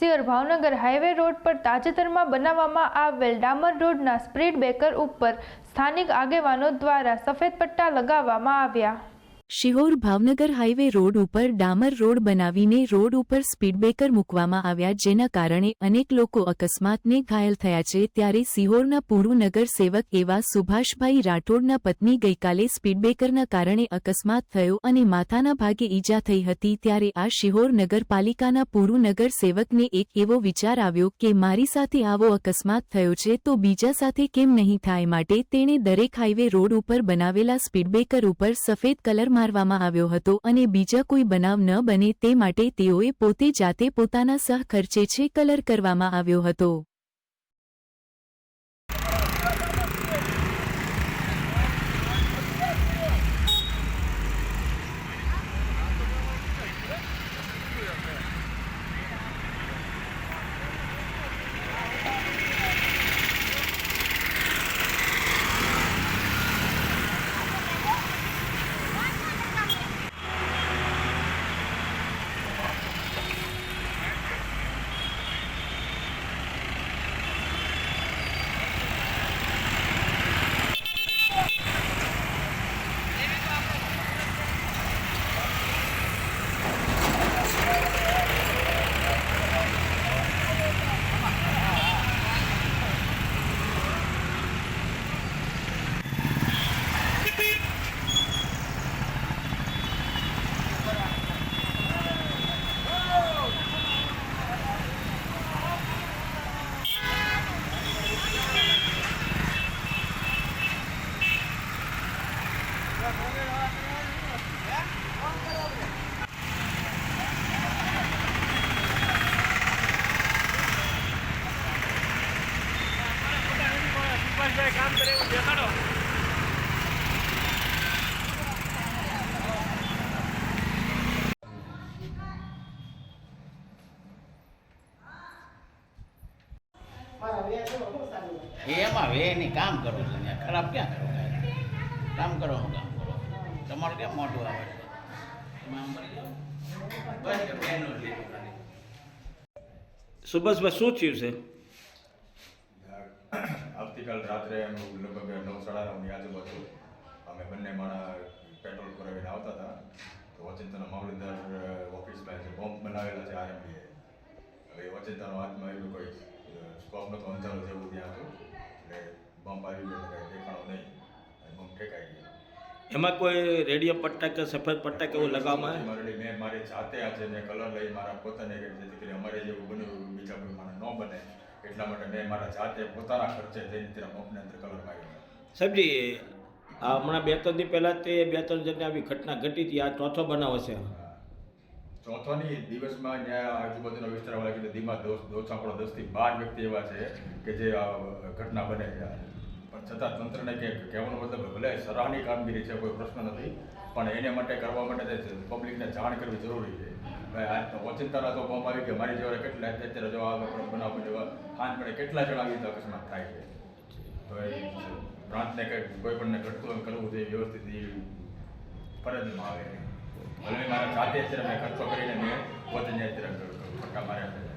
સિયોર Bhavnagar highway road પર તાજેતરમાં બનાવવામાં આવેલ ડામર રોડના સ્પ્રીડ બ્રેકર ઉપર સ્થાનિક આગેવાનો દ્વારા સફેદ પટ્ટા લગાવવામાં આવ્યા. શિહોર ભાવનગર હાઈવે રોડ ઉપર ડામર રોડ બનાવીને રોડ ઉપર સ્પીડ બ્રેકર મૂકવામાં આવ્યા જેના કારણે અનેક લોકો અકસ્માતને ઘાયલ થયા છે. ત્યારે સિહોરના પૂર્વ નગરસેવક એવા સુભાષભાઈ રાઠોડના પત્ની ગઈકાલે સ્પીડ બ્રેકરના કારણે અકસ્માત થયો અને માથાના ભાગે ઈજા થઈ હતી. ત્યારે આ શિહોર નગરપાલિકાના પૂર્વ નગરસેવકને એક એવો વિચાર આવ્યો કે મારી સાથે આવો અકસ્માત થયો છે તો બીજા સાથે કેમ નહીં થાય? માટે તેણે દરેક હાઈવે રોડ ઉપર બનાવેલા સ્પીડ બ્રેકર ઉપર સફેદ કલર મારવામાં આવ્યો હતો અને બીજા કોઈ બનાવ ન બને તે માટે તેઓએ પોતે જાતે પોતાના સહખર્ચે છે કલર કરવામાં આવ્યો હતો. એ એમાં વે કામ કરો ખરાબ ક્યાં કરો કામ કરો હું કામ? તમારું કેમ મોટું આવે છે? એમાં આમ કરી જાઓ બસ કે જ લીધું ખાલી. સુભાષભાઈ શું થયું છે? આવતીકાલ રાત્રે લગભગ નવ સાડા નવની આજુબાજુ અમે બંને માણા પેટ્રોલ પુરાવીને આવતા હતા. તો વચિંતાના મામલતદાર ઓફિસમાં જે બોમ્બ બનાવેલા છે આરએમબીએ હવે વચિંતાનો હાથમાં એવું કોઈ સ્કોપ નતો અંધારો જેવું ત્યાં હતું. એટલે બોમ્બ આવી ગયો એટલે કાંઈ દેખાણો નહીં. અને બોમ્બ ઠેકાઈ ગયો. એમાં કોઈ રેડિયો પટ્ટા કે સફેદ પટ્ટા કે એવું લગાવવામાં આવે? મારી મેં મારી જાતે આજે મેં કલર લઈ મારા પોતાને જેથી કરી અમારે જેવું બન્યું બીજા કોઈ માણસ ન બને. એટલા માટે મેં મારા જાતે પોતાના ખર્ચે થઈને ત્યાં બોમ્બની અંદર કલર માર્યો. સાહેબજી હમણાં બે ત્રણ દી પહેલાં તે બે ત્રણ જણની આવી ઘટના ઘટી હતી. આ ચોથો બનાવ છે ચોથાની દિવસમાં ત્યાં આજુબાજુના વિસ્તારવાળા કીધું ધીમા દોસ્ત દોસ્ત આપણો દસથી બાર વ્યક્તિ એવા છે કે જે આ ઘટના બને છે. છતાં તંત્રને કે કહેવાનો મતલબ ભલે સરાહની કામગીરી છે, કોઈ પ્રશ્ન નથી, પણ એને માટે કરવા માટે પબ્લિકને જાણ કરવી જરૂરી છે. ભાઈ આ ઓચિંતાના તો બોમ્બ આવી કે મારી જેવા કેટલા અત્યારે જો આ બનાવ જેવા હાથ પડે કેટલા જણા આવી અકસ્માત થાય છે. તો એ પ્રાંતને કંઈ કોઈ પણને ઘટતું કરવું જોઈએ, વ્યવસ્થિત એ ફરજમાં આવે. ભલે મારા જાતે અત્યારે મેં ખર્ચો કરીને મેં પોતે અત્યારે પટ્ટા માર્યા